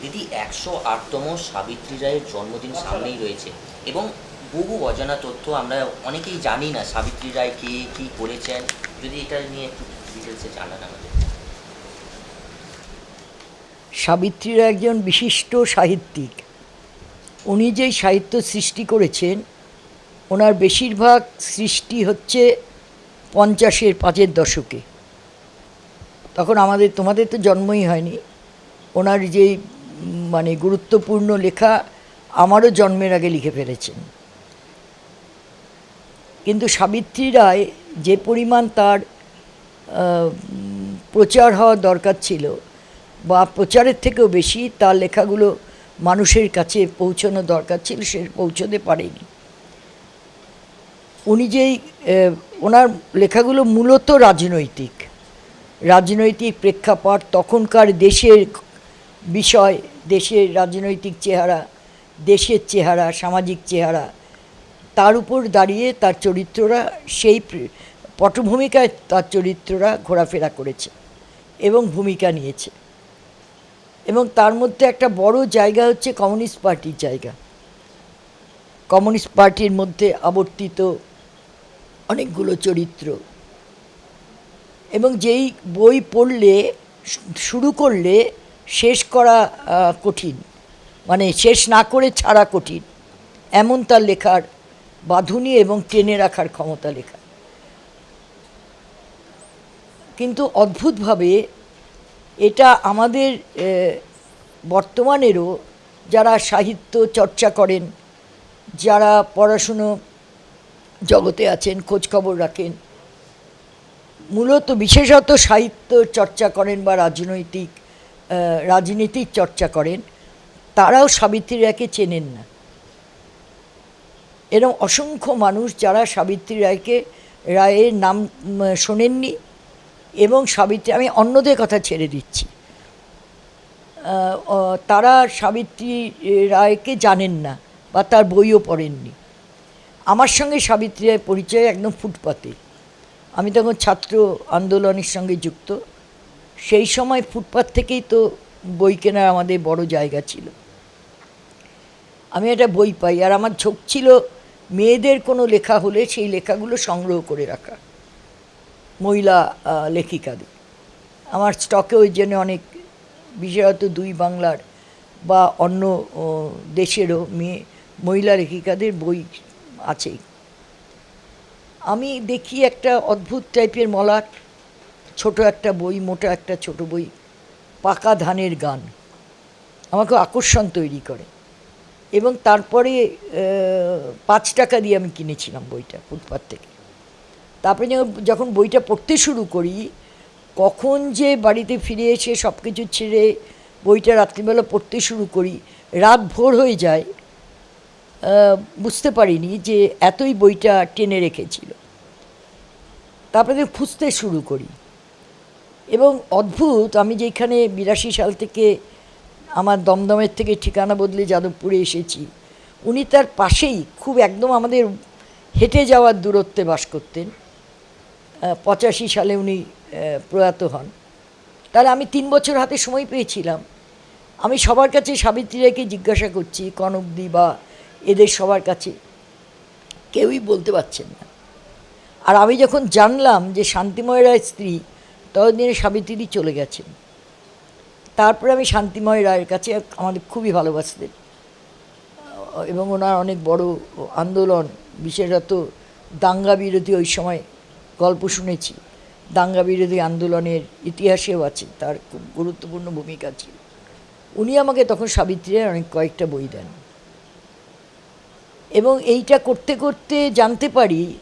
দিদি একশো আটতম সাবিত্রী রায়ের জন্মদিন সামনেই রয়েছে এবং বহু অজানা তথ্য আমরা অনেকেই জানি না সাবিত্রী রায় কে, কী করেছেন। যদি এটা নিয়ে একটু ডিটেলসে জানান আমাদের। সাবিত্রীরা একজন বিশিষ্ট সাহিত্যিক। উনি যেই সাহিত্য সৃষ্টি করেছেন, ওনার বেশিরভাগ সৃষ্টি হচ্ছে পঞ্চাশের পাঁচের দশকে। তখন আমাদের, তোমাদের তো জন্মই হয়নি। ওনার যেই মানে গুরুত্বপূর্ণ লেখা আমারও জন্মের আগে লিখে ফেলেছেন। কিন্তু সাবিত্রী রায় যে পরিমাণ তার প্রচার হওয়া দরকার ছিল বা প্রচারের থেকেও বেশি তার লেখাগুলো মানুষের কাছে পৌঁছানো দরকার ছিল, সে পৌঁছতে পারেনি। উনি যেই ওনার লেখাগুলো মূলত রাজনৈতিক রাজনৈতিক প্রেক্ষাপট, তখনকার দেশের বিষয় দেশের রাজনৈতিক চেহারা, দেশের চেহারা, সামাজিক চেহারা, তার উপর দাঁড়িয়ে তার চরিত্ররা সেই পটভূমিকায় তার চরিত্ররা ঘোরাফেরা করেছে এবং ভূমিকা নিয়েছে। এবং তার মধ্যে একটা বড় জায়গা হচ্ছে কমিউনিস্ট পার্টির জায়গা। কমিউনিস্ট পার্টির মধ্যে আবর্তিত অনেকগুলো চরিত্র। এবং যেই বই পড়লে, শুরু করলে শেষ করা কঠিন। মানে শেষ না করে ছাড়া কঠিন। এমন তার লেখার বাঁধুনি এবং টেনে রাখার ক্ষমতা লেখা। কিন্তু অদ্ভুতভাবে এটা আমাদের বর্তমানেরও যারা সাহিত্য চর্চা করেন, যারা পড়াশুনো জগতে আছেন খোঁজখবর রাখেন, মূলত বিশেষত সাহিত্য চর্চা করেন বা রাজনৈতিক রাজনীতির চর্চা করেন, তারাও সাবিত্রী রায়কে চেনেন না। এরকম অসংখ্য মানুষ যারা সাবিত্রী রায়কে রায়ের নাম শোনেননি এবং সাবিত্রী, আমি অন্যদের কথা ছেড়ে দিচ্ছি। তারা সাবিত্রী রায়কে জানেন না বা তার বইও পড়েননি। আমার সঙ্গে সাবিত্রী রায়ের পরিচয় একদম ফুটপাতে। আমি তখন ছাত্র আন্দোলনের সঙ্গে যুক্ত। সেই সময় ফুটপাত থেকেই তো বই কেনার আমাদের বড় জায়গা ছিল। আমি একটা বই পাই আর আমার ঝোঁক ছিল মেয়েদের কোনো লেখা হলে সেই লেখাগুলো সংগ্রহ করে রাখা। মহিলা লেখিকাদের। আমার স্টকে ওই জন্য অনেক, বিশেষত দুই বাংলার বা অন্য দেশেরও মেয়ে, মহিলা লেখিকাদের বই আছেই। আমি দেখি একটা অদ্ভুত টাইপের মলাট। ছোট একটা বই, মোটা একটা ছোট বই, পাকা ধানের গান। আমাকে আকর্ষণ তৈরি করে। এবং তারপরে পাঁচ টাকা দিয়ে আমি কিনেছিলাম বইটা ফুটপাত থেকে। তারপরে যখন- যখন বইটা পড়তে শুরু করি, কখন যে বাড়িতে ফিরে এসে সব কিছু ছেড়ে বইটা রাত্রিবেলা পড়তে শুরু করি, রাত ভোর হয়ে যায় বুঝতে পারিনি যে এতই বইটা টেনে রেখেছিল। তারপরে খুঁজতে শুরু করি। এবং অদ্ভুত, আমি যেখানে বিরাশি সাল থেকে আমার দমদমের থেকে ঠিকানা বদলে যাদবপুরে এসেছি, উনি তার পাশেই খুব একদম আমাদের হেঁটে যাওয়ার দূরত্বে বাস করতেন। পঁচাশি সালে উনি প্রয়াত হন। তাহলে আমি তিন বছর হাতে সময় পেয়েছিলাম। আমি সবার কাছে সাবিত্রী রায়কে জিজ্ঞাসা করছি, কনকদি বা এদের সবার কাছে, কেউই বলতে পারছেন না। আর আমি যখন জানলাম যে শান্তিময় রায়ের স্ত্রী ততদিনে সাবিত্রী চলে গেছেন। তারপরে আমি শান্তিময় রায়ের কাছে আমাদের খুবই ভালোবাসতেন। এবং ওনার অনেক বড় আন্দোলন, বিশেষত দাঙ্গা বিরোধী ওই সময় গল্প শুনেছি। দাঙ্গা বিরোধী আন্দোলনের ইতিহাসেও আছে, তার খুব গুরুত্বপূর্ণ ভূমিকা ছিল। উনি আমাকে তখন সাবিত্রী রায়ের অনেক কয়েকটা বই দেন। এবং এইটা করতে করতে জানতে পারি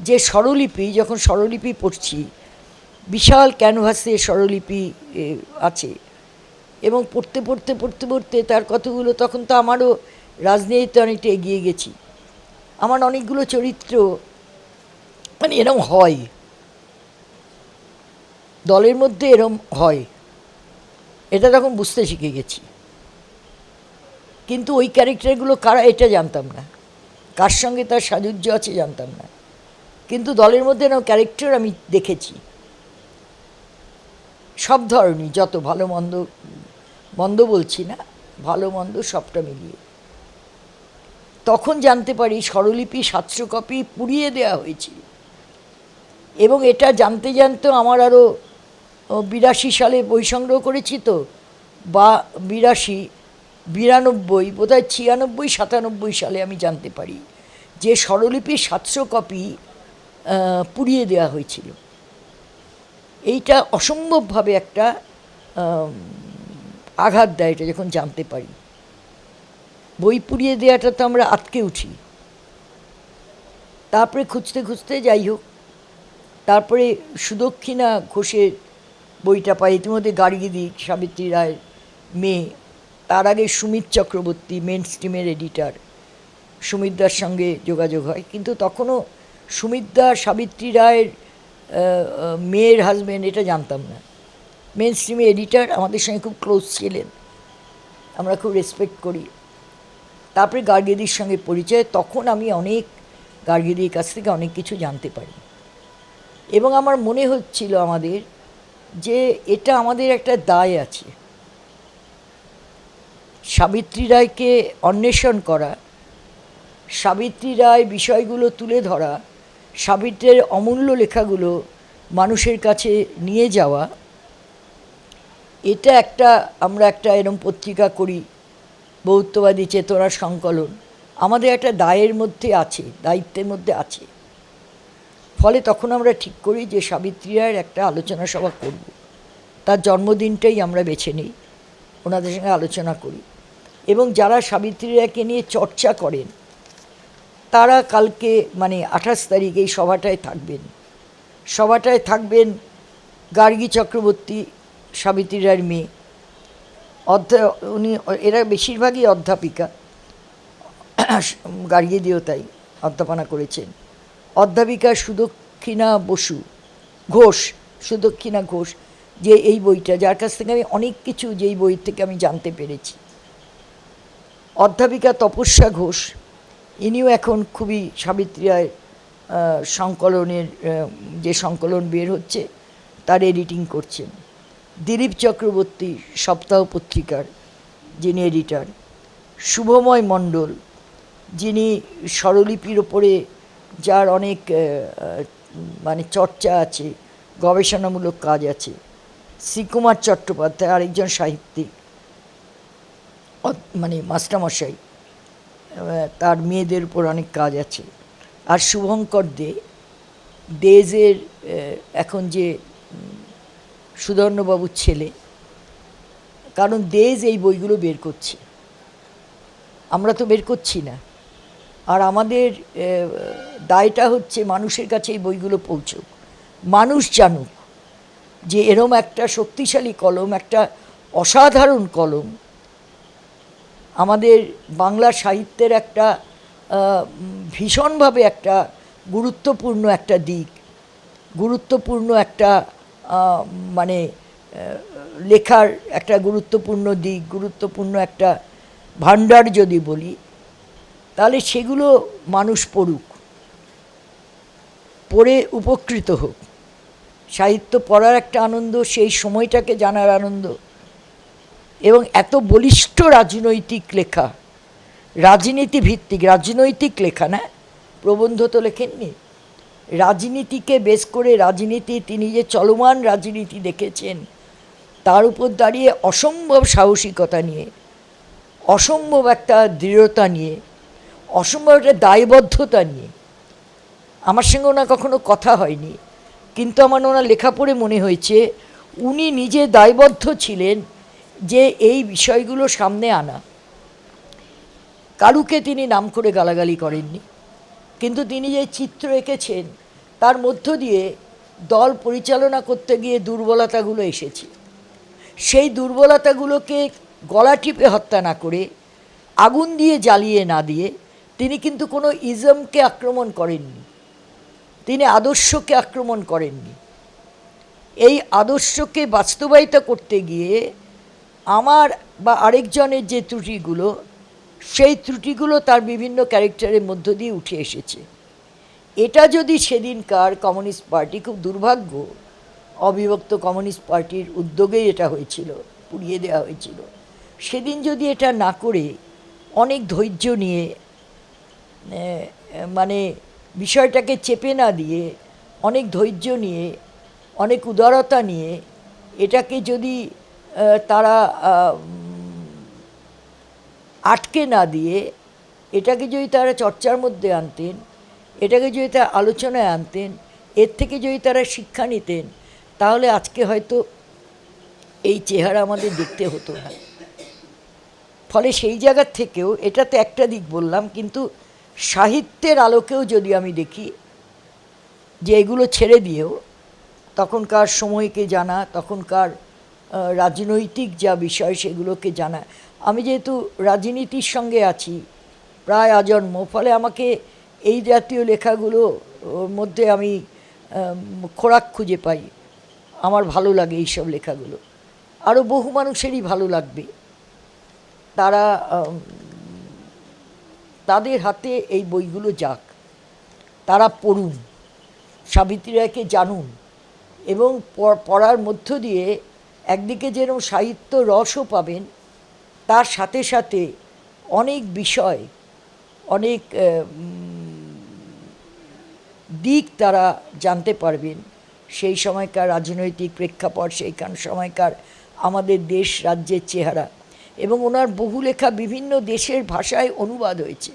যে স্বরলিপি, যখন স্বরলিপি পড়ছি বিশাল ক্যানভাসে স্বরলিপি আছে। এবং পড়তে পড়তে পড়তে পড়তে তার কতগুলো তখন তো আমারও রাজনীতিতে অনেকটা এগিয়ে গেছি। আমার অনেকগুলো চরিত্র মানে এরম হয়। দলের মধ্যে এরম হয়। এটা তখন বুঝতে শিখে গেছি। কিন্তু ওই ক্যারেক্টারগুলো কারা, এটা জানতাম না। কার সঙ্গে তার সাযুজ্য আছে জানতাম না। কিন্তু দলের মধ্যে এরকম ক্যারেক্টার আমি দেখেছি। সব ধরনের যত ভালো মন্দ মন্দ বলছি না, ভালো মন্দ সবটা মিলিয়ে। তখন জানতে পারি স্বরলিপি সাতশো কপি পুড়িয়ে দেওয়া হয়েছিল এবং এটা জানতে জানতে আমার আরও বিরাশি সালে বই সংগ্রহ করেছি তো, বা বিরাশি, বিরানব্বই, বোধহয় ছিয়ানব্বই, সাতানব্বই সালে আমি জানতে পারি যে স্বরলিপির সাতশো কপি পুড়িয়ে দেওয়া হয়েছিল। এইটা অসম্ভবভাবে একটা আঘাত দেয় এটা যখন জানতে পারি। বই পুড়িয়ে দেওয়াটা তো আমরা আটকে উঠি। তারপরে খুঁজতে খুঁজতে যাই হোক, তারপরে সুদক্ষিণা ঘোষের বইটা পাই, ইতিমধ্যে গার্গী দিক সাবিত্রী রায়ের মেয়ে, তার আগে সুমিত চক্রবর্তী, মেন স্ট্রিমের এডিটার। সুমিতদার সঙ্গে যোগাযোগ হয়, কিন্তু তখনও সুমিতদা সাবিত্রী রায়ের মেয়ের হাজব্যান্ড এটা জানতাম না। মেন স্ট্রিমে এডিটার আমাদের সঙ্গে খুব ক্লোজ ছিলেন। আমরা খুব রেসপেক্ট করি। তারপরে গার্গেদির সঙ্গে পরিচয়, তখন আমি অনেক গার্গেদির কাছ থেকে অনেক কিছু জানতে পারি। এবং আমার মনে হচ্ছিল আমাদের যে এটা আমাদের একটা দায় আছে। সাবিত্রী রায়কে অন্বেষণ করা, সাবিত্রী রায় বিষয়গুলো তুলে ধরা সাবিত্রের অমূল্য লেখাগুলো মানুষের কাছে নিয়ে যাওয়া, এটা একটা, আমরা একটা এরম পত্রিকা করি, বৌদ্ধবাদী চেতনার সংকলন। আমাদের একটা দায়ের মধ্যে আছে, দায়িত্বের মধ্যে আছে। ফলে তখন আমরা ঠিক করি যে সাবিত্রী রায়ের একটা আলোচনা সভা করব। তার জন্মদিনটাই আমরা বেছে নিই, ওনাদের সঙ্গে আলোচনা করি। এবং যারা সাবিত্রী রায়কে নিয়ে চর্চা করেন তারা কালকে মানে আঠাশ তারিখ এই সভাটায় থাকবেন। সভাটায় থাকবেন গার্গী চক্রবর্তী সাবিত্রী রায়ের মেয়ে। অধ্যা, উনি, এরা বেশিরভাগই অধ্যাপিকা। গার্গী দিয়েও তাই অধ্যাপনা করেছেন। অধ্যাপিকা সুদক্ষিণা বসু, ঘোষ, সুদক্ষিণা ঘোষ, যে এই বইটা, যার কাছ থেকে আমি অনেক কিছু যেই বই থেকে আমি জানতে পেরেছি। অধ্যাপিকা তপস্যা ঘোষ ইনিও এখন খুবই সাবিত্রী রায় সংকলনের যে সংকলন বের হচ্ছে, তার এডিটিং করছেন। দিলীপ চক্রবর্তী, সপ্তাহ পত্রিকার, যিনি এডিটার শুভময় মণ্ডল, যিনি স্বরলিপির ওপরে যার অনেক মানে চর্চা আছে, গবেষণামূলক কাজ আছে, শ্রীকুমার চট্টোপাধ্যায়, আরেকজন সাহিত্যিক মানে মাস্টারমশাই। তার মেয়েদের উপর অনেক কাজ আছে। আর শুভঙ্কর দে, দেজের এখন যে সুধর্ণবাবুর ছেলে, কারণ দেজ এই বইগুলো বের করছে। আমরা তো বের করছি না। আর আমাদের দায়টা হচ্ছে মানুষের কাছে এই বইগুলো পৌঁছুক। মানুষ জানুক যে এরম একটা শক্তিশালী কলম, একটা অসাধারণ কলম আমাদের বাংলা সাহিত্যের একটা ভীষণভাবে একটা গুরুত্বপূর্ণ একটা দিক, গুরুত্বপূর্ণ একটা মানে লেখার একটা গুরুত্বপূর্ণ দিক, গুরুত্বপূর্ণ একটা ভাণ্ডার যদি বলি, তাহলে সেগুলো মানুষ পড়ুক, পড়ে উপকৃত হোক। সাহিত্য পড়ার একটা আনন্দ, সেই সময়টাকে জানার আনন্দ এবং এত বলিষ্ঠ রাজনৈতিক লেখা রাজনীতি ভিত্তিক রাজনৈতিক লেখা না? প্রবন্ধ তো লেখেননি। রাজনীতিকে বেশ করে রাজনীতি, তিনি যে চলমান রাজনীতি দেখেছেন, তার উপর দাঁড়িয়ে অসম্ভব সাহসিকতা নিয়ে, অসম্ভব একটা দৃঢ়তা নিয়ে, অসম্ভব একটা দায়বদ্ধতা নিয়ে। আমার সঙ্গে ওনার কখনো কথা হয়নি, কিন্তু আমার ওনার লেখা পড়ে মনে হয়েছে, উনি নিজে দায়বদ্ধ ছিলেন যে এই বিষয়গুলো সামনে আনা। কারুকে তিনি নাম করে গালাগালি করেননি, কিন্তু তিনি যে চিত্র এঁকেছেন, তার মধ্য দিয়ে দল পরিচালনা করতে গিয়ে দুর্বলতাগুলো এসেছে। সেই দুর্বলতাগুলোকে গলা টিপে হত্যা না করে, আগুন দিয়ে জ্বালিয়ে না দিয়ে তিনি কিন্তু কোনো ইজমকে আক্রমণ করেননি। তিনি আদর্শকে আক্রমণ করেননি। এই আদর্শকে বাস্তবায়িত করতে গিয়ে আমার বা আরেকজনের যে ত্রুটিগুলো, সেই ত্রুটিগুলো তার বিভিন্ন ক্যারেক্টারের মধ্য দিয়ে উঠে এসেছে। এটা যদি সেদিনকার কমিউনিস্ট পার্টি খুব দুর্ভাগ্য, অবিভক্ত কমিউনিস্ট পার্টির উদ্যোগেই এটা হয়েছিল, পুড়িয়ে দেওয়া হয়েছিল। সেদিন যদি এটা না করে, অনেক ধৈর্য নিয়ে মানে বিষয়টাকে চেপে না দিয়ে, অনেক ধৈর্য নিয়ে, অনেক উদারতা নিয়ে, এটাকে যদি তারা আটকে না দিয়ে এটাকে যদি তারা চর্চার মধ্যে আনতেন, এটাকে যদি তারা আলোচনায় আনতেন, এর থেকে যদি তারা শিক্ষা নিতেন, তাহলে আজকে হয়তো এই চেহারা আমাদের দেখতে হতো না। ফলে সেই জায়গার থেকেও এটা তো একটা দিক বললাম, কিন্তু সাহিত্যের আলোকেও যদি আমি দেখি যে এগুলো ছেড়ে দিয়েও, তখনকার সময়কে জানা, তখনকার রাজনৈতিক যা বিষয় সেগুলোকে জানা আমি যেহেতু রাজনীতির সঙ্গে আছি, প্রায় আজন্ম, ফলে আমাকে এই জাতীয় লেখাগুলো মধ্যে আমি খোরাক খুঁজে পাই। আমার ভালো লাগে এইসব লেখাগুলো। আরও বহু মানুষেরই ভালো লাগবে। তারা তাদের হাতে এই বইগুলো যাক। তারা পড়ুন, সাবিত্রী রায়কে জানুন এবং পড়ার মধ্য দিয়ে একদিকে যেরকম সাহিত্য রসও পাবেন, তার সাথে সাথে অনেক বিষয়, অনেক দিক তারা জানতে পারবেন। সেই সময়কার রাজনৈতিক প্রেক্ষাপট সেইখান সময়কার আমাদের দেশ রাজ্যের চেহারা এবং ওনার বহু লেখা বিভিন্ন দেশের ভাষায় অনুবাদ হয়েছে।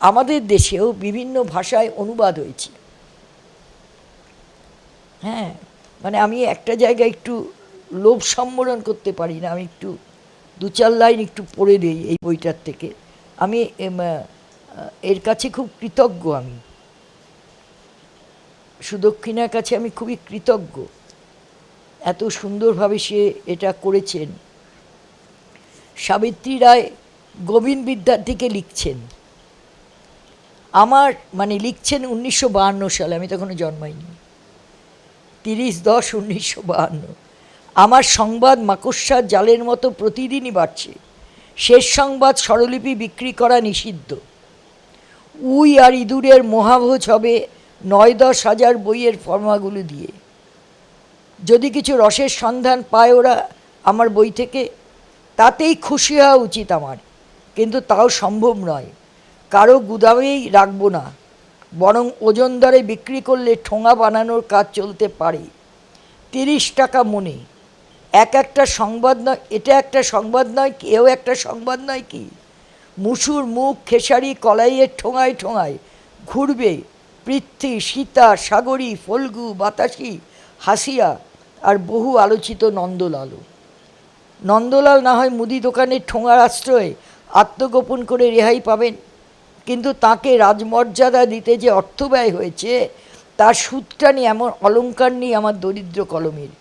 আমাদের দেশেও বিভিন্ন ভাষায় অনুবাদ হয়েছে। হ্যাঁ মানে আমি একটা জায়গায় একটু লোভ সম্বরণ করতে পারি না, আমি একটু দু চার লাইন একটু পড়ে দিই এই বইটার থেকে। আমি এর কাছে খুব কৃতজ্ঞ আমি। সুদক্ষিণার কাছে আমি খুবই কৃতজ্ঞ। এত সুন্দরভাবে সে এটা করেছেন। সাবিত্রী রায় গোবিন্দ বিদ্যার্থীকে লিখছেন। আমার মানে লিখছেন উনিশশো সালে, আমি তখনও জন্মাইনি। তিরিশ দশ উনিশশো বাহান্ন। আমার সংবাদ মাকড়সার জালের মতো প্রতিদিনই বাড়ছে। শেষ সংবাদ স্বরলিপি বিক্রি করা নিষিদ্ধ। উই আর ইঁদুরের মহাভোজ হবে নয় দশ হাজার বইয়ের ফর্মাগুলো দিয়ে। যদি কিছু রসের সন্ধান পায় ওরা আমার বই থেকে, তাতেই খুশি হওয়া উচিত আমার। কিন্তু তাও সম্ভব নয়। কারও গুদামেই রাখব না। বরং ওজন দরে বিক্রি করলে ঠোঙা বানানোর কাজ চলতে পারে। তিরিশ টাকা মনে। এক একটা সংবাদ নয়, এটা একটা সংবাদ নয় কি, এও একটা সংবাদ নয় কি? মুসুর মুখ, খেসারি কলাইয়ের ঠোঙায় ঠোঙায় ঘুরবে পৃথ্বী, সীতা, সাগরী, ফল্গু, বাতাসি, হাসিয়া আর বহু আলোচিত নন্দলালও। নন্দলাল না হয় মুদি দোকানের ঠোঙার আশ্রয়ে আত্মগোপন করে রেহাই পাবেন, কিন্তু তাকে রাজমর্যাদা দিতে যে অর্থ ব্যয় হয়েছে, তার সুদটা নিয়ে এমন অলঙ্কার নিয়ে আমার দরিদ্র কলমের।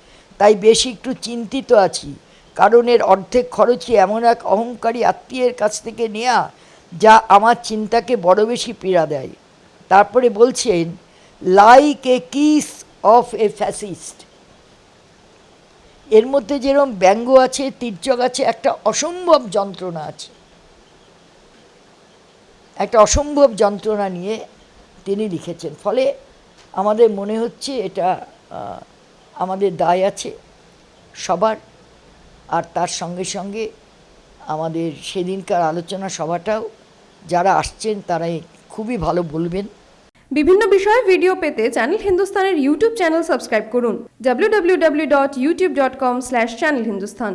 তাই বেশি একটু চিন্তিত আছি। কারণ এর অর্ধেক খরচই এমন এক অহংকারী আত্মীয়ের কাছ থেকে নেয়া যা আমার চিন্তাকে বড় বেশি পীড়া দেয়। তারপরে বলছেন like a kiss of a fascist এর মধ্যে যেরকম ব্যঙ্গ আছে, তির্যক আছে, একটা অসম্ভব যন্ত্রণা আছে। একটা অসম্ভব যন্ত্রণা নিয়ে তিনি লিখেছেন। ফলে আমাদের মনে হচ্ছে এটা আমাদের দায় আছে সবার, আর তার সঙ্গে সঙ্গে আমাদের সেদিনকার আলোচনা সভাটাও যারা আসছেন তারাই খুবই ভালো বলবেন। বিভিন্ন বিষয়ে ভিডিও পেতে চ্যানেল হিন্দুস্তানের ইউটিউব চ্যানেল সাবস্ক্রাইব করুন। www.youtube.com/channelhindustan